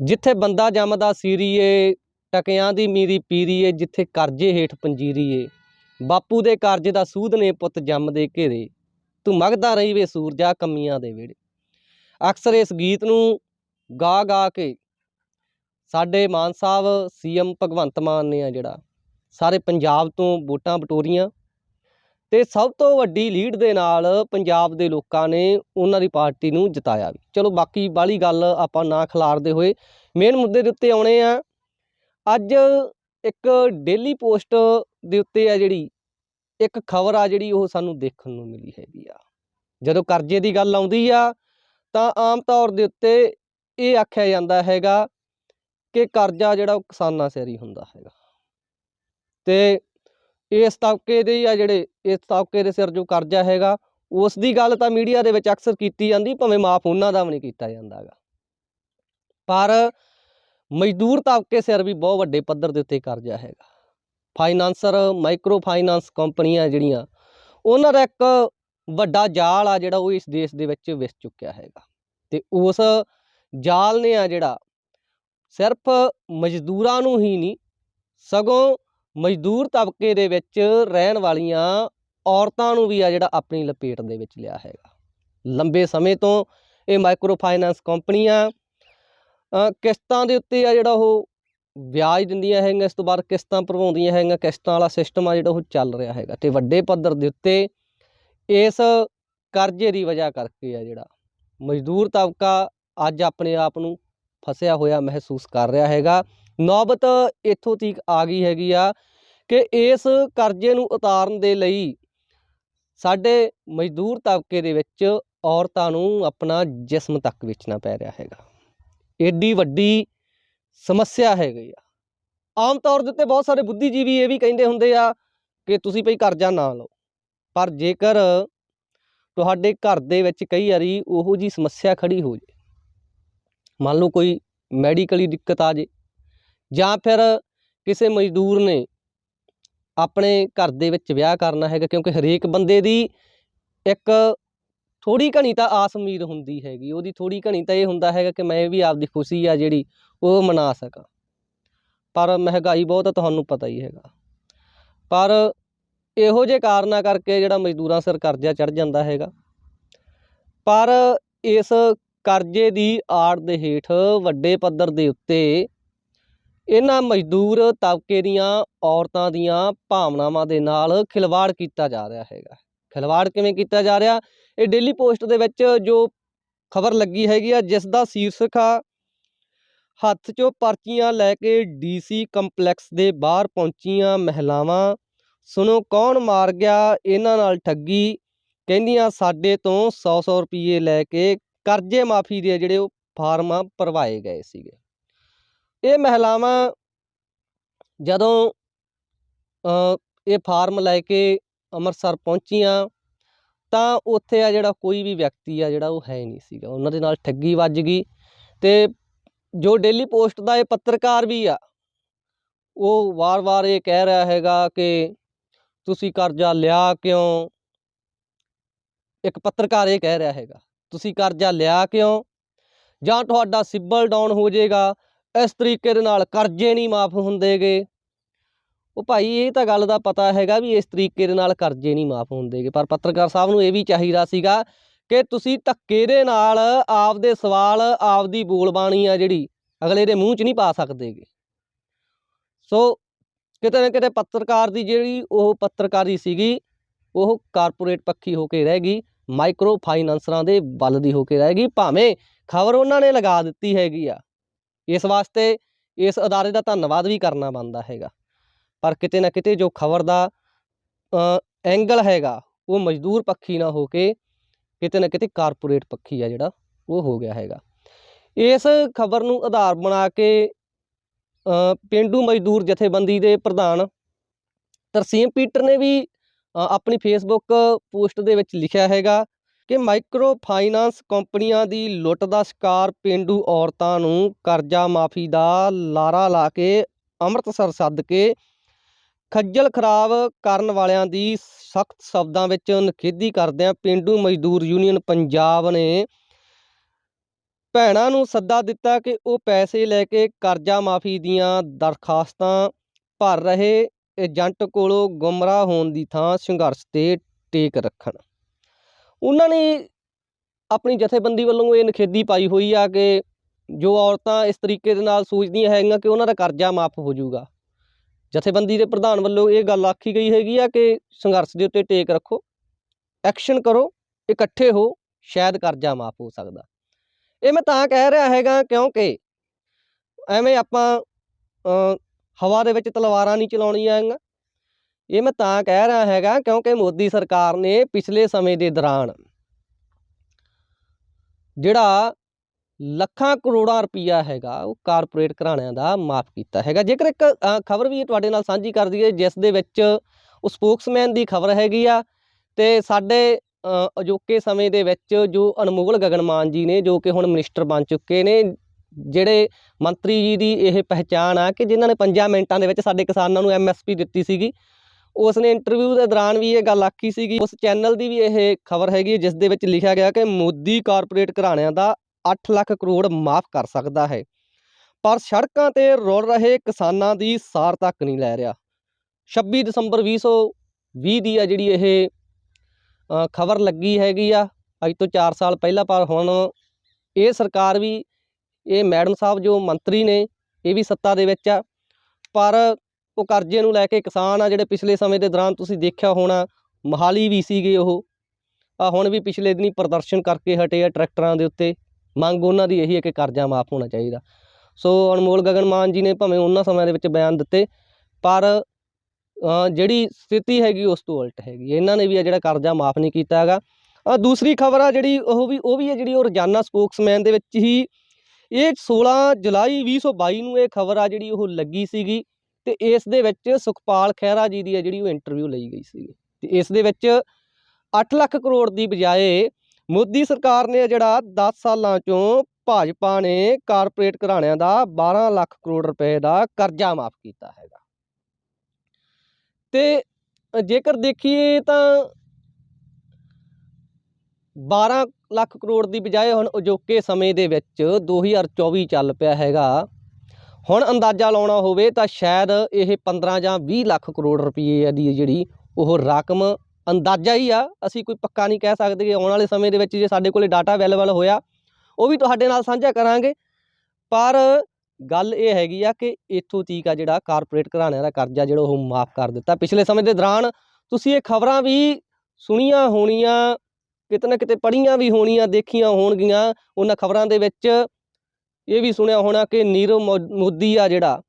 ਜਿੱਥੇ ਬੰਦਾ ਜੰਮਦਾ ਸੀਰੀਏ, ਟਕਿਆਂ ਦੀ ਮੀਰੀ ਪੀਰੀਏ, ਜਿੱਥੇ ਕਰਜੇ ਹੇਠ ਪੰਜੀਰੀਏ। ਬਾਪੂ ਦੇ ਕਰਜ਼ੇ ਦਾ ਸੂਦ ਨੇ ਪੁੱਤ ਜੰਮਦੇ ਘੇਰੇ। ਤੂੰ ਮਗਦਾ ਰਹੀ ਵੇ ਸੂਰਜਾ ਕਮੀਆਂ ਦੇ ਵੇੜੇ ਅਕਸਰ ਇਸ ਗੀਤ ਨੂੰ ਗਾ ਗਾ ਕੇ ਸਾਡੇ ਮਾਨ ਸਾਹਿਬ ਸੀਐਮ ਭਗਵੰਤ ਮਾਨ ਨੇ ਆ ਜਿਹੜਾ, ਸਾਰੇ ਪੰਜਾਬ ਤੋਂ ਵੋਟਾਂ ਬਟੋਰੀਆਂ ਤੇ ਸਭ ਤੋਂ ਵੱਡੀ ਲੀਡ ਦੇ ਨਾਲ ਪੰਜਾਬ ਦੇ ਲੋਕਾਂ ਨੇ ਉਹਨਾਂ ਦੀ ਪਾਰਟੀ ਨੂੰ ਜਿਤਾਇਆ ਵੀ। ਚਲੋ ਬਾਕੀ ਬਾਲੀ ਗੱਲ ਆਪਾਂ ਨਾ ਖਿਲਾਰਦੇ ਹੋਏ ਮੇਨ ਮੁੱਦੇ ਦੇ ਉੱਤੇ ਆਉਣੇ ਆ। ਅੱਜ ਇੱਕ ਡੇਲੀ ਪੋਸਟ ਦੇ ਉੱਤੇ ਆ ਜਿਹੜੀ, ਇੱਕ ਖਬਰ ਆ ਜਿਹੜੀ ਉਹ ਸਾਨੂੰ ਦੇਖਣ ਨੂੰ ਮਿਲੀ ਹੈਗੀ ਆ। ਜਦੋਂ ਕਰਜ਼ੇ ਦੀ ਗੱਲ ਆਉਂਦੀ ਆ, ਤਾਂ ਆਮ ਤੌਰ ਦੇ ਉੱਤੇ ਇਹ ਆਖਿਆ ਜਾਂਦਾ ਹੈਗਾ ਕਿ ਕਰਜ਼ਾ ਜਿਹੜਾ ਉਹ ਕਿਸਾਨਾਂ ਸਿਰ ਹੀ ਹੁੰਦਾ ਹੈਗਾ। ਤੇ ਇਸ ਤਬਕੇ ਦੇ ਆ ਜਿਹੜੇ, ਇਸ ਤਬਕੇ ਦੇ ਸਿਰ ਜੋ ਕਰਜ਼ਾ ਹੈਗਾ, ਉਸ ਦੀ ਗੱਲ ਤਾਂ ਮੀਡੀਆ ਦੇ ਵਿੱਚ ਅਕਸਰ ਕੀਤੀ ਜਾਂਦੀ, ਭਾਵੇਂ ਮਾਫ ਉਹਨਾਂ ਦਾ ਵੀ ਨਹੀਂ ਕੀਤਾ ਜਾਂਦਾਗਾ ਪਰ ਮਜ਼ਦੂਰ ਤਬਕੇ ਸਿਰ ਵੀ ਬਹੁਤ ਵੱਡੇ ਪੱਧਰ ਦੇ ਉੱਤੇ ਕਰਜ਼ਾ ਹੈਗਾ। ਫਾਈਨਾਂਸਰ ਮਾਈਕਰੋ ਫਾਈਨਾਂਸ ਕੰਪਨੀਆਂ ਜਿਹੜੀਆਂ, ਉਹਨਾਂ ਦਾ ਇੱਕ ਵੱਡਾ ਜਾਲ ਆ ਜਿਹੜਾ ਉਹ ਇਸ ਦੇਸ਼ ਦੇ ਵਿੱਚ ਵਿਸ ਚੁੱਕਿਆ ਹੈਗਾ। ਤੇ ਉਸ ਜਾਲ ਨੇ ਆ ਜਿਹੜਾ, ਸਿਰਫ ਮਜ਼ਦੂਰਾਂ ਨੂੰ ਹੀ ਨਹੀਂ, ਸਗੋਂ ਮਜ਼ਦੂਰ ਤਬਕੇ ਦੇ ਵਿੱਚ ਰਹਿਣ ਵਾਲੀਆਂ ਔਰਤਾਂ ਨੂੰ ਵੀ ਆ ਜਿਹੜਾ ਆਪਣੀ ਲਪੇਟ ਦੇ ਵਿੱਚ ਲਿਆ ਹੈਗਾ। ਲੰਬੇ ਸਮੇਂ ਤੋਂ ਇਹ ਮਾਈਕਰੋ ਫਾਈਨਾਂਸ ਕੰਪਨੀਆਂ ਕਿਸ਼ਤਾਂ ਦੇ ਉੱਤੇ ਆ ਜਿਹੜਾ ਉਹ ਵਿਆਜ ਦਿੰਦੀਆਂ ਹੈਗੀਆਂ, ਇਸ ਤੋਂ ਬਾਅਦ ਕਿਸ਼ਤਾਂ ਭਰਵਾਉਂਦੀਆਂ ਹੈਗੀਆਂ, ਕਿਸ਼ਤਾਂ ਵਾਲਾ ਸਿਸਟਮ ਆ ਜਿਹੜਾ ਉਹ ਚੱਲ ਰਿਹਾ ਹੈਗਾ ਤੇ ਵੱਡੇ ਪੱਧਰ ਦੇ ਉੱਤੇ ਇਸ ਕਰਜ਼ੇ ਦੀ ਵਜ੍ਹਾ ਕਰਕੇ ਆ ਜਿਹੜਾ ਮਜ਼ਦੂਰ ਤਬਕਾ ਅੱਜ ਆਪਣੇ ਆਪ ਨੂੰ ਫਸਿਆ ਹੋਇਆ ਮਹਿਸੂਸ ਕਰ ਰਿਹਾ ਹੈਗਾ। ਨੌਬਤ ਇੱਥੋਂ ਤੀਕ ਆ ਗਈ ਹੈਗੀ ਆ ਕਿ ਇਸ ਕਰਜ਼ੇ ਨੂੰ ਉਤਾਰਨ ਦੇ ਲਈ ਸਾਡੇ ਮਜ਼ਦੂਰ ਤਬਕੇ ਦੇ ਵਿੱਚ ਔਰਤਾਂ ਨੂੰ ਆਪਣਾ ਜਿਸਮ ਤੱਕ ਵੇਚਣਾ ਪੈ ਰਿਹਾ ਹੈਗਾ। ਏਡੀ ਵੱਡੀ ਸਮੱਸਿਆ ਹੈਗੀ ਆ। ਆਮ ਤੌਰ ਦੇ ਉੱਤੇ ਬਹੁਤ ਸਾਰੇ ਬੁੱਧੀਜੀਵੀ ਇਹ ਵੀ ਕਹਿੰਦੇ ਹੁੰਦੇ ਆ ਕਿ ਤੁਸੀਂ ਭਈ ਕਰਜ਼ਾ ਨਾ ਲਓ। ਪਰ ਜੇਕਰ ਤੁਹਾਡੇ ਘਰ ਦੇ ਵਿੱਚ ਕਈ ਵਾਰੀ ਉਹੋ ਜੀ ਸਮੱਸਿਆ ਖੜੀ ਹੋ ਜੇ, ਮੰਨ ਲਓ ਕੋਈ ਮੈਡੀਕਲੀ ਦਿੱਕਤ ਆ ਜੇ ਜਾਂ ਫਿਰ ਕਿਸੇ ਮਜ਼ਦੂਰ ਨੇ ਆਪਣੇ ਘਰ ਦੇ ਵਿੱਚ ਵਿਆਹ ਕਰਨਾ ਹੈਗਾ, ਕਿਉਂਕਿ ਹਰੇਕ ਬੰਦੇ ਦੀ ਇੱਕ ਥੋੜੀ ਘਣੀ ਤਾਂ ਆਸ ਉਮੀਦ ਹੁੰਦੀ ਹੈਗੀ, ਉਹਦੀ ਥੋੜੀ ਘਣੀ ਤਾਂ ਇਹ ਹੁੰਦਾ ਹੈਗਾ ਕਿ ਮੈਂ ਵੀ ਆਪਦੀ ਖੁਸ਼ੀ ਆ ਜਿਹੜੀ ਉਹ ਮਨਾ ਸਕਾਂ। ਪਰ ਮਹਿੰਗਾਈ ਬਹੁਤ ਤੁਹਾਨੂੰ ਪਤਾ ਹੀ ਹੈਗਾ। ਪਰ ਇਹੋ ਜਿਹੇ ਕਾਰਨਾਂ ਕਰਕੇ ਜਿਹੜਾ ਮਜ਼ਦੂਰਾਂ ਸਿਰ ਕਰਜ਼ਾ ਚੜ ਜਾਂਦਾ ਹੈਗਾ। ਪਰ ਇਸ ਕਰਜ਼ੇ ਦੀ ਆੜ ਦੇ ਹੇਠ ਵੱਡੇ ਪੱਧਰ ਦੇ ਉੱਤੇ ਇਹਨਾਂ ਮਜ਼ਦੂਰ ਤਬਕੇ ਦੀਆਂ ਔਰਤਾਂ ਦੀਆਂ ਭਾਵਨਾਵਾਂ ਦੇ ਨਾਲ ਖਿਲਵਾੜ ਕੀਤਾ ਜਾ ਰਿਹਾ ਹੈਗਾ। ਖਿਲਵਾੜ ਕਿਵੇਂ ਕੀਤਾ ਜਾ ਰਿਹਾ? ਇਹ ਡੇਲੀ ਪੋਸਟ ਦੇ ਵਿੱਚ ਜੋ ਖਬਰ ਲੱਗੀ ਹੈਗੀ ਆ ਜਿਸ ਦਾ ਸ਼ੀਰਸ਼ਕ ਆ, ਹੱਥ 'ਚੋਂ ਪਰਚੀਆਂ ਲੈ ਕੇ ਡੀਸੀ ਕੰਪਲੈਕਸ ਦੇ ਬਾਹਰ ਪਹੁੰਚੀਆਂ ਮਹਿਲਾਵਾਂ। ਸੁਣੋ ਕੌਣ ਮਾਰ ਗਿਆ? ਇਹਨਾਂ ਨਾਲ ਠੱਗੀ। ਕਹਿੰਦੀਆਂ, ਸਾਡੇ ਤੋਂ 100-100 ਰੁਪਏ ਲੈ ਕੇ ਕਰਜ਼ੇ ਮਾਫੀ ਦੇ ਜਿਹੜੇ ਉਹ ਫਾਰਮ ਭਰਵਾਏ ਗਏ ਸੀਗੇ। ਇਹ ਮਹਿਲਾਵਾਂ ਜਦੋਂ ਇਹ ਫਾਰਮ ਲੈ ਕੇ ਅੰਮ੍ਰਿਤਸਰ ਪਹੁੰਚੀਆਂ, ਤਾਂ ਉੱਥੇ ਆ ਜਿਹੜਾ ਕੋਈ ਵੀ ਵਿਅਕਤੀ ਆ ਜਿਹੜਾ ਉਹ ਹੈ ਨਹੀਂ ਸੀਗਾ। ਉਹਨਾਂ ਦੇ ਨਾਲ ਠੱਗੀ ਵੱਜ ਗਈ ਤੇ ਜੋ ਡੇਲੀ ਪੋਸਟ ਦਾ ਇਹ ਪੱਤਰਕਾਰ ਵੀ ਆ, ਉਹ ਵਾਰ-ਵਾਰ ਇਹ ਕਹਿ ਰਿਹਾ ਹੈਗਾ ਕਿ ਤੁਸੀਂ ਕਰਜ਼ਾ ਲਿਆ ਕਿਉਂ? ਇੱਕ ਪੱਤਰਕਾਰ ਇਹ ਕਹਿ ਰਿਹਾ ਹੈਗਾ, ਤੁਸੀਂ ਕਰਜ਼ਾ ਲਿਆ ਕਿਉਂ? ਜਾਂ ਤੁਹਾਡਾ ਸਿਬਲ ਡਾਊਨ ਹੋ ਜਾਏਗਾ ਇਸ ਤਰੀਕੇ ਦੇ ਨਾਲ ਕਰਜ਼ੇ ਨਹੀਂ ਮਾਫ ਹੁੰਦੇਗੇ। ਉਹ ਭਾਈ, ਇਹ ਤਾਂ ਗੱਲ ਦਾ ਪਤਾ ਹੈਗਾ ਵੀ ਇਸ ਤਰੀਕੇ ਦੇ ਨਾਲ ਕਰਜ਼ੇ ਨਹੀਂ ਮਾਫ ਹੁੰਦੇਗੇ। ਪਰ ਪੱਤਰਕਾਰ ਸਾਹਿਬ ਨੂੰ ਇਹ ਵੀ ਚਾਹੀਦਾ ਸੀਗਾ ਕਿ ਤੁਸੀਂ ਧੱਕੇ ਦੇ ਨਾਲ ਆਪਦੇ ਸਵਾਲ, ਆਪਦੀ ਬੋਲਬਾਣੀ ਆ ਜਿਹੜੀ ਅਗਲੇ ਦੇ ਮੂੰਹ 'ਚ ਨਹੀਂ ਪਾ ਸਕਦੇਗੇ। ਸੋ ਕਿਤੇ ਨਾ ਕਿਤੇ ਪੱਤਰਕਾਰ ਦੀ ਜਿਹੜੀ ਉਹ ਪੱਤਰਕਾਰੀ ਸੀਗੀ, ਉਹ ਕਾਰਪੋਰੇਟ ਪੱਖੀ ਹੋ ਕੇ ਰਹਿ ਗਈ, ਮਾਈਕਰੋ ਫਾਈਨਾਂਸਰਾਂ ਦੇ ਵੱਲ ਦੀ ਹੋ ਕੇ ਰਹਿ ਗਈ। ਭਾਵੇਂ ਖਬਰ ਉਹਨਾਂ ਨੇ ਲਗਾ ਦਿੱਤੀ ਹੈਗੀ ਆ। ਇਸ ਵਾਸਤੇ ਇਸ ਅਦਾਰੇ ਦਾ ਧੰਨਵਾਦ ਵੀ ਕਰਨਾ ਬਣਦਾ ਹੈਗਾ। ਪਰ ਕਿਤੇ ਨਾ ਕਿਤੇ ਜੋ ਖਬਰ ਦਾ ਐਂਗਲ ਹੈਗਾ ਉਹ ਮਜ਼ਦੂਰ ਪੱਖੀ ਨਾ ਹੋ ਕੇ ਕਿਤੇ ਨਾ ਕਿਤੇ ਕਾਰਪੋਰੇਟ ਪੱਖੀ ਆ ਜਿਹੜਾ ਉਹ ਹੋ ਗਿਆ ਹੈਗਾ। ਇਸ ਖਬਰ ਨੂੰ ਆਧਾਰ ਬਣਾ ਕੇ ਅ, ਪੇਂਡੂ ਮਜ਼ਦੂਰ ਜਥੇਬੰਦੀ ਦੇ ਪ੍ਰਧਾਨ ਤਰਸੀਮ ਪੀਟਰ ਨੇ ਵੀ ਆਪਣੀ ਫੇਸਬੁੱਕ ਪੋਸਟ ਦੇ ਵਿੱਚ ਲਿਖਿਆ ਹੈਗਾ। ਕਿ ਮਾਈਕਰੋ ਫਾਈਨਾਂਸ ਕੰਪਨੀਆਂ ਦੀ ਲੁੱਟ ਦਾ ਸ਼ਿਕਾਰ ਪੇਂਡੂ ਔਰਤਾਂ ਨੂੰ ਕਰਜ਼ਾ ਮਾਫੀ ਦਾ ਲਾਰਾ ਲਾ ਕੇ ਅੰਮ੍ਰਿਤਸਰ ਸੱਦ ਕੇ ਖੱਜਲ ਖਰਾਬ ਕਰਨ ਵਾਲਿਆਂ ਦੀ ਸਖਤ ਸ਼ਬਦਾਂ ਵਿੱਚ ਨਿਖੇਧੀ ਕਰਦਿਆਂ ਪੇਂਡੂ ਮਜ਼ਦੂਰ ਯੂਨੀਅਨ ਪੰਜਾਬ ਨੇ ਭੈਣਾਂ ਨੂੰ ਸੱਦਾ ਦਿੱਤਾ ਕਿ ਉਹ ਪੈਸੇ ਲੈ ਕੇ ਕਰਜ਼ਾ ਮਾਫੀ ਦੀਆਂ ਦਰਖਾਸਤਾਂ ਭਰ ਰਹੇ ਏਜੰਟ ਕੋਲੋਂ ਗੁੰਮਰਾਹ ਹੋਣ ਦੀ ਥਾਂ ਸੰਘਰਸ਼ ਤੇ ਟੇਕ ਰੱਖਣ। ਉਹਨਾਂ ਨੇ ਆਪਣੀ ਜਥੇਬੰਦੀ ਵੱਲੋਂ ਇਹ ਨਖੇਦੀ ਪਾਈ ਹੋਈ ਆ ਕਿ ਜੋ ਔਰਤਾਂ ਇਸ ਤਰੀਕੇ ਦੇ ਨਾਲ ਸੋਚਦੀਆਂ ਹੈਗੀਆਂ ਕਿ ਉਹਨਾਂ ਦਾ ਕਰਜ਼ਾ ਮਾਫ ਹੋ ਜਾਊਗਾ। ਜਥੇਬੰਦੀ ਦੇ ਪ੍ਰਧਾਨ ਵੱਲੋਂ ਇਹ ਗੱਲ ਆਖੀ ਗਈ ਹੈਗੀ ਆ ਕਿ ਸੰਘਰਸ਼ ਦੇ ਉੱਤੇ ਟੇਕ ਰੱਖੋ, ਐਕਸ਼ਨ ਕਰੋ, ਇਕੱਠੇ ਹੋ, ਸ਼ਾਇਦ ਕਰਜ਼ਾ ਮਾਫ ਹੋ ਸਕਦਾ। ਇਹ ਮੈਂ ਤਾਂ ਕਹਿ ਰਿਹਾ ਹੈਗਾ ਕਿਉਂਕਿ ਐਵੇਂ ਆਪਾਂ ਹਵਾ ਦੇ ਵਿੱਚ ਤਲਵਾਰਾਂ ਨਹੀਂ ਚਲਾਉਣੀਆਂ ਹੈਗੀਆਂ ਇਹ ਮੈਂ ਤਾਂ ਕਹਿ ਰਿਹਾ ਹੈਗਾ ਕਿਉਂਕਿ ਮੋਦੀ ਸਰਕਾਰ ਨੇ ਪਿਛਲੇ ਸਮੇਂ ਦੇ ਦੌਰਾਨ ਜਿਹੜਾ ਲੱਖਾਂ ਕਰੋੜਾਂ ਰੁਪਈਆ ਹੈਗਾ ਉਹ ਕਾਰਪੋਰੇਟ ਘਰਾਣਿਆਂ ਦਾ ਮਾਫ ਕੀਤਾ ਹੈਗਾ। ਜੇਕਰ ਇੱਕ ਖਬਰ ਵੀ ਤੁਹਾਡੇ ਨਾਲ ਸਾਂਝੀ ਕਰ ਦਈਏ, ਜਿਸ ਦੇ ਵਿੱਚ ਉਹ ਸਪੋਕਸਮੈਨ ਦੀ ਖਬਰ ਹੈਗੀ ਆ ਤੇ ਸਾਡੇ ਅਜੋਕੇ ਸਮੇਂ ਦੇ ਵਿੱਚ ਜੋ ਅਨਮੋਲ ਗਗਨਮਾਨ ਜੀ ਨੇ, ਜੋ ਕਿ ਹੁਣ ਮਿਨਿਸਟਰ ਬਣ ਚੁੱਕੇ ਨੇ, ਜਿਹੜੇ ਮੰਤਰੀ ਜੀ ਦੀ ਇਹ ਪਹਿਚਾਣ ਆ ਕਿ ਜਿਨ੍ਹਾਂ ਨੇ 5 ਮਿੰਟਾਂ ਦੇ ਵਿੱਚ ਸਾਡੇ ਕਿਸਾਨਾਂ ਨੂੰ ਐਮਐਸਪੀ ਦਿੱਤੀ ਸੀਗੀ ਉਸ ਨੇ ਇੰਟਰਵਿਊ ਦੇ ਦੌਰਾਨ ਵੀ ਇਹ ਗੱਲ ਆਖੀ ਸੀਗੀ। ਉਸ ਚੈਨਲ ਦੀ ਵੀ ਇਹ ਖਬਰ ਹੈਗੀ ਜਿਸ ਦੇ ਵਿੱਚ ਲਿਖਿਆ ਗਿਆ ਕਿ ਮੋਦੀ ਕਾਰਪੋਰੇਟ ਘਰਾਣਿਆਂ ਦਾ 8 ਲੱਖ ਕਰੋੜ ਮਾਫ ਕਰ ਸਕਦਾ ਹੈ। ਪਰ ਸੜਕਾਂ ਤੇ ਰੁਲ ਰਹੇ ਕਿਸਾਨਾਂ ਦੀ ਸਾਰ ਤੱਕ ਨਹੀਂ ਲੈ ਰਿਹਾ। 26 ਦਸੰਬਰ 2020 ਦੀ ਆ ਜਿਹੜੀ ਇਹ ਖਬਰ ਲੱਗੀ ਹੈਗੀ ਆ। ਅੱਜ ਤੋਂ 4 ਸਾਲ ਪਹਿਲਾਂ ਪਰ ਹੁਣ ਇਹ ਸਰਕਾਰ ਵੀ, ਇਹ ਮੈਡਮ ਸਾਹਿਬ ਜੋ ਮੰਤਰੀ ਨੇ, ਇਹ ਵੀ ਸੱਤਾ ਦੇ ਵਿੱਚ ਆ। ਪਰ ਉਹ ਕਰਜ਼ੇ ਨੂੰ ਲੈ ਕੇ ਕਿਸਾਨ ਆ ਜਿਹੜੇ ਪਿਛਲੇ ਸਮੇਂ ਦੇ ਦੌਰਾਨ ਤੁਸੀਂ ਦੇਖਿਆ ਹੋਣਾ ਮਹਾਲੀ ਵੀ ਸੀਗੇ ਉਹ। ਆ ਹੁਣ ਵੀ ਪਿਛਲੇ ਦਿਨੀ ਪ੍ਰਦਰਸ਼ਨ ਕਰਕੇ ਹਟੇ ਆ ਟਰੈਕਟਰਾਂ ਦੇ ਉੱਤੇ। ਮੰਗ ਉਹਨਾਂ ਦੀ ਇਹੀ ਹੈ ਕਿ ਕਰਜ਼ਾ ਮਾਫ ਹੋਣਾ ਚਾਹੀਦਾ। ਸੋ ਅਨਮੋਲ ਗਗਨ ਮਾਨ ਜੀ ਨੇ ਭਾਵੇਂ ਉਹਨਾਂ ਸਮਿਆਂ ਦੇ ਵਿੱਚ ਬਿਆਨ ਦਿੱਤੇ ਪਰ ਜਿਹੜੀ ਸਥਿਤੀ ਹੈਗੀ ਉਸ ਤੋਂ ਉਲਟ ਹੈਗੀ। ਇਹਨਾਂ ਨੇ ਵੀ ਆ ਜਿਹੜਾ ਕਰਜ਼ਾ ਮਾਫ ਨਹੀਂ ਕੀਤਾ ਹੈਗਾ। ਅ, ਦੂਸਰੀ ਖਬਰ ਆ ਜਿਹੜੀ ਉਹ ਵੀ ਉਹ ਵੀ ਹੈ ਜਿਹੜੀ ਉਹ ਰੋਜ਼ਾਨਾ ਸਪੋਕਸਮੈਨ ਦੇ ਵਿੱਚ ਹੀ ਇਹ 16 ਜੁਲਾਈ 2022 ਨੂੰ ਇਹ ਖਬਰ ਆ ਜਿਹੜੀ ਉਹ ਲੱਗੀ ਸੀਗੀ। ਤੇ ਇਸ ਦੇ ਵਿੱਚ ਸੁਖਪਾਲ ਖਹਿਰਾ ਜੀ ਦੀ ਹੈ ਜਿਹੜੀ ਉਹ ਇੰਟਰਵਿਊ ਲਈ ਗਈ ਸੀ ਤੇ ਇਸ ਦੇ ਵਿੱਚ 8 ਲੱਖ ਕਰੋੜ ਦੀ ਬਜਾਏ ਮੋਦੀ ਸਰਕਾਰ ਨੇ ਜਿਹੜਾ 10 ਸਾਲਾਂ ਚੋਂ ਭਾਜਪਾ ਨੇ ਕਾਰਪੋਰੇਟ ਘਰਾਣਿਆਂ ਦਾ 12 ਲੱਖ ਕਰੋੜ ਰੁਪਏ ਦਾ ਕਰਜ਼ਾ ਮਾਫ ਕੀਤਾ ਹੈਗਾ। ਤੇ ਜੇਕਰ ਦੇਖੀਏ ਤਾਂ 12 ਲੱਖ ਕਰੋੜ ਦੀ ਬਜਾਏ ਹੁਣ ਅਜੋਕੇ ਸਮੇਂ ਦੇ ਵਿੱਚ 2024 ਚੱਲ ਪਿਆ ਹੈਗਾ। ਹੁਣ ਅੰਦਾਜ਼ਾ ਲਾਉਣਾ ਹੋਵੇ ਤਾਂ ਸ਼ਾਇਦ ਇਹ 15 ਜਾਂ 20 ਲੱਖ ਕਰੋੜ ਰੁਪਏ ਦੀ ਜਿਹੜੀ ਉਹ ਰਕਮ ਅੰਦਾਜ਼ਾ ਹੀ ਆ। ਅਸੀਂ ਕੋਈ ਪੱਕਾ ਨਹੀਂ ਕਹਿ ਸਕਦੇ ਕਿ ਆਉਣ ਵਾਲੇ ਸਮੇਂ ਦੇ ਵਿੱਚ ਜੇ ਸਾਡੇ ਕੋਲੇ ਡਾਟਾ ਅਵੇਲੇਬਲ ਹੋਇਆ, ਉਹ ਵੀ ਤੁਹਾਡੇ ਨਾਲ ਸਾਂਝਾ ਕਰਾਂਗੇ। ਪਰ ਗੱਲ ਇਹ ਹੈਗੀ ਆ ਕਿ ਇੱਥੋਂ ਤੀਕ ਆ ਜਿਹੜਾ ਕਾਰਪੋਰੇਟ ਘਰਾਣਿਆਂ ਦਾ ਕਰਜ਼ਾ ਜਿਹੜਾ ਉਹ ਮਾਫ ਕਰ ਦਿੱਤਾ। ਪਿਛਲੇ ਸਮੇਂ ਦੇ ਦੌਰਾਨ ਤੁਸੀਂ ਇਹ ਖਬਰਾਂ ਵੀ ਸੁਣੀਆਂ ਹੋਣੀਆਂ, ਕਿਤੇ ਨਾ ਕਿਤੇ ਪੜ੍ਹੀਆਂ ਵੀ ਹੋਣੀਆਂ, ਦੇਖੀਆਂ ਹੋਣਗੀਆਂ। ਉਹਨਾਂ ਖਬਰਾਂ ਦੇ ਵਿੱਚ ਇਹ ਵੀ ਸੁਣਿਆ ਹੋਣਾ ਕਿ ਨੀਰਵ ਮੋ- ਮੋਦੀ ਆ ਜਿਹੜਾ,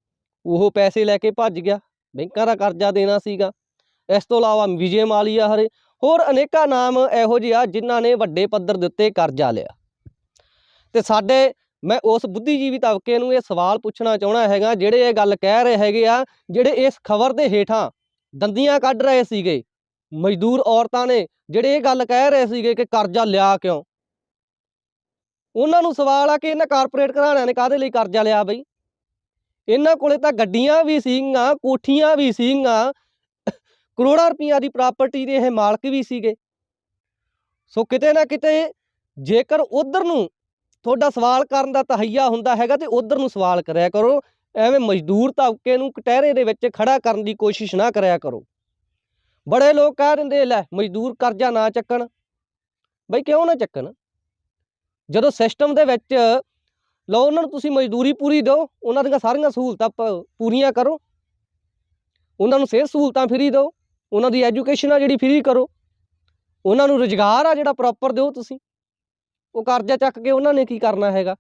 ਉਹ ਪੈਸੇ ਲੈ ਕੇ ਭੱਜ ਗਿਆ, ਬੈਂਕਾਂ ਦਾ ਕਰਜ਼ਾ ਦੇਣਾ ਸੀਗਾ। ਇਸ ਤੋਂ ਇਲਾਵਾ ਵਿਜੇ ਮਾਲੀਆ ਹਰੇ, ਹੋਰ ਅਨੇਕਾਂ ਨਾਮ ਇਹੋ ਜਿਹੇ ਆ ਜਿਨ੍ਹਾਂ ਨੇ ਵੱਡੇ ਪੱਧਰ ਦੇ ਉੱਤੇ ਕਰਜ਼ਾ ਲਿਆ। ਤੇ ਸਾਡੇ, ਮੈਂ ਉਸ ਬੁੱਧੀਜੀਵੀ ਤਬਕੇ ਨੂੰ ਇਹ ਸਵਾਲ ਪੁੱਛਣਾ ਚਾਹਣਾ ਹੈਗਾ, ਜਿਹੜੇ ਇਹ ਗੱਲ ਕਹਿ ਰਹੇ ਹੈਗੇ ਆ, ਜਿਹੜੇ ਇਸ ਖਬਰ ਦੇ ਹੇਠਾਂ ਦੰਦੀਆਂ ਕੱਢ ਰਹੇ ਸੀਗੇ, ਮਜ਼ਦੂਰ ਔਰਤਾਂ ਨੇ, ਜਿਹੜੇ ਇਹ ਗੱਲ ਕਹਿ ਰਹੇ ਸੀਗੇ ਕਿ ਕਰਜ਼ਾ ਲਿਆ ਕਿਉਂ? ਉਹਨਾਂ ਨੂੰ ਸਵਾਲ ਆ ਕਿ ਇਹਨਾਂ ਕਾਰਪੋਰੇਟ ਘਰਾਣਿਆਂ ਨੇ ਕਾਹਦੇ ਲਈ ਕਰਜ਼ਾ ਲਿਆ ਬਈ? ਇਹਨਾਂ ਕੋਲੇ ਤਾਂ ਗੱਡੀਆਂ ਵੀ ਸੀਗੀਆਂ, ਕੋਠੀਆਂ ਵੀ ਸੀਗੀਆਂ, ਕਰੋੜਾਂ ਰੁਪਈਆ ਦੀ ਪ੍ਰਾਪਰਟੀ ਦੇ ਇਹ ਮਾਲਕ ਵੀ ਸੀਗੇ। ਸੋ ਕਿਤੇ ਨਾ ਕਿਤੇ ਜੇਕਰ ਉਧਰ ਨੂੰ ਤੁਹਾਡਾ ਸਵਾਲ ਕਰਨ ਦਾ ਤਹਈਆ ਹੁੰਦਾ ਹੈਗਾ ਤੇ ਉਧਰ ਨੂੰ ਸਵਾਲ ਕਰਿਆ ਕਰੋ। ਐਵੇਂ ਮਜ਼ਦੂਰ ਤਬਕੇ ਨੂੰ ਕਟਹਿਰੇ ਦੇ ਵਿੱਚ ਖੜਾ ਕਰਨ ਦੀ ਕੋਸ਼ਿਸ਼ ਨਾ ਕਰਿਆ ਕਰੋ। ਬੜੇ ਲੋਕ ਕਹਿ ਦਿੰਦੇ, ਲੈ, ਮਜ਼ਦੂਰ ਕਰਜ਼ਾ ਨਾ ਚੱਕਣ। ਬਈ ਕਿਉਂ ਨਾ ਚੱਕਣ? ਜਦੋਂ ਸਿਸਟਮ ਦੇ ਵਿੱਚ ਲਓ ਉਹਨਾਂ ਨੂੰ ਤੁਸੀਂ ਮਜ਼ਦੂਰੀ ਪੂਰੀ ਦਿਓ, ਉਹਨਾਂ ਦੀਆਂ ਸਾਰੀਆਂ ਸਹੂਲਤਾਂ ਪ- ਪੂਰੀਆਂ ਕਰੋ। ਉਹਨਾਂ ਨੂੰ ਸਿਹਤ ਸਹੂਲਤਾਂ ਫ੍ਰੀ ਦਿਓ, ਉਹਨਾਂ ਦੀ ਐਜੂਕੇਸ਼ਨ ਆ ਜਿਹੜੀ ਫ੍ਰੀ ਕਰੋ। ਉਹਨਾਂ ਨੂੰ ਰੁਜ਼ਗਾਰ ਆ ਜਿਹੜਾ ਪ੍ਰੋਪਰ ਦਿਓ ਤੁਸੀਂ। ਉਹ ਕਰਜ਼ਾ ਚੱਕ ਕੇ ਉਹਨਾਂ ਨੇ ਕੀ ਕਰਨਾ ਹੈਗਾ?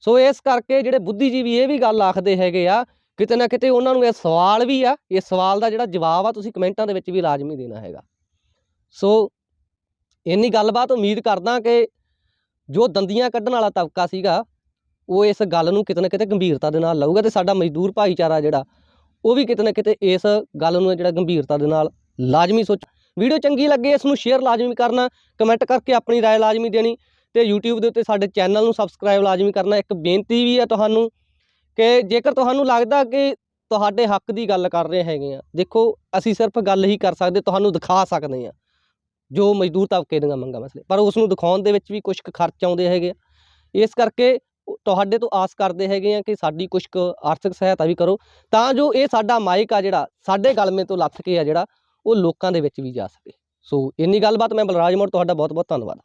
ਸੋ ਇਸ ਕਰਕੇ ਜਿਹੜੇ ਬੁੱਧੀਜੀਵੀ ਇਹ ਵੀ ਗੱਲ ਆਖਦੇ ਹੈਗੇ ਆ, ਕਿਤੇ ਨਾ ਕਿਤੇ ਉਹਨਾਂ ਨੂੰ ਇਹ ਸਵਾਲ ਵੀ ਆ, ਇਹ ਸਵਾਲ ਦਾ ਜਿਹੜਾ ਜਵਾਬ ਆ ਤੁਸੀਂ ਕਮੈਂਟਾਂ ਦੇ ਵਿੱਚ ਵੀ ਲਾਜ਼ਮੀ ਦੇਣਾ ਹੈਗਾ। ਸੋ ਇੰਨੀ ਗੱਲਬਾਤ ਉਮੀਦ ਕਰਦਾ ਕਿ ਜੋ ਦੰਦੀਆਂ ਕੱਢਣ ਵਾਲਾ ਤਬਕਾ ਸੀਗਾ ਉਹ ਇਸ ਗੱਲ ਨੂੰ ਕਿਤੇ ਨਾ ਕਿਤੇ ਗੰਭੀਰਤਾ ਦੇ ਨਾਲ ਲਊਗਾ ਤੇ ਸਾਡਾ ਮਜ਼ਦੂਰ ਭਾਈਚਾਰਾ ਜਿਹੜਾ ਉਹ ਵੀ ਕਿਤੇ ਨਾ ਕਿਤੇ ਇਸ ਗੱਲ ਨੂੰ ਜਿਹੜਾ ਗੰਭੀਰਤਾ ਦੇ ਨਾਲ ਲਾਜ਼ਮੀ ਸੋਚ ਵੀਡੀਓ ਚੰਗੀ ਲੱਗੇ ਇਸ ਨੂੰ ਸ਼ੇਅਰ ਲਾਜ਼ਮੀ ਕਰਨਾ ਕਮੈਂਟ ਕਰਕੇ ਆਪਣੀ رائے ਲਾਜ਼ਮੀ ਦੇਣੀ ਤੇ YouTube ਦੇ ਉੱਤੇ ਸਾਡੇ ਚੈਨਲ ਨੂੰ ਸਬਸਕ੍ਰਾਈਬ ਲਾਜ਼ਮੀ ਕਰਨਾ ਇੱਕ ਬੇਨਤੀ ਵੀ ਹੈ ਤੁਹਾਨੂੰ ਕਿ ਜੇਕਰ ਤੁਹਾਨੂੰ ਲੱਗਦਾ ਕਿ ਤੁਹਾਡੇ ਹੱਕ ਦੀ ਗੱਲ ਕਰ ਰਹੇ ਹੈਗੇ ਆ ਦੇਖੋ ਅਸੀਂ ਸਿਰਫ ਗੱਲ ਹੀ ਕਰ ਸਕਦੇ ਤੁਹਾਨੂੰ ਦਿਖਾ ਸਕਦੇ ਆ ਜੋ ਮਜ਼ਦੂਰ ਤਬਕੇ ਦੀਆਂ ਮੰਗਾਂ ਮਸਲੇ। ਪਰ ਉਸ ਨੂੰ ਦਿਖਾਉਣ ਦੇ ਵਿੱਚ ਵੀ ਕੁਝ ਕੁ ਖਰਚ ਆਉਂਦੇ ਹੈਗੇ ਆ। ਇਸ ਕਰਕੇ ਤੁਹਾਡੇ ਤੋਂ ਆਸ ਕਰਦੇ ਹੈਗੇ ਆ ਕਿ ਸਾਡੀ ਕੁਝ ਕੁ ਆਰਥਿਕ ਸਹਾਇਤਾ ਵੀ ਕਰੋ। ਤਾਂ ਜੋ ਇਹ ਸਾਡਾ ਮਾਈਕ ਆ ਜਿਹੜਾ, ਸਾਡੇ ਗਲਮੇ ਤੋਂ ਲੱਥ ਕੇ ਆ ਜਿਹੜਾ, ਉਹ ਲੋਕਾਂ ਦੇ ਵਿੱਚ ਵੀ ਜਾ ਸਕੇ। ਸੋ ਇੰਨੀ ਗੱਲਬਾਤ ਮੈਂ ਬਲਰਾਜ ਮੋੜ, ਤੁਹਾਡਾ ਬਹੁਤ ਬਹੁਤ ਧੰਨਵਾਦ।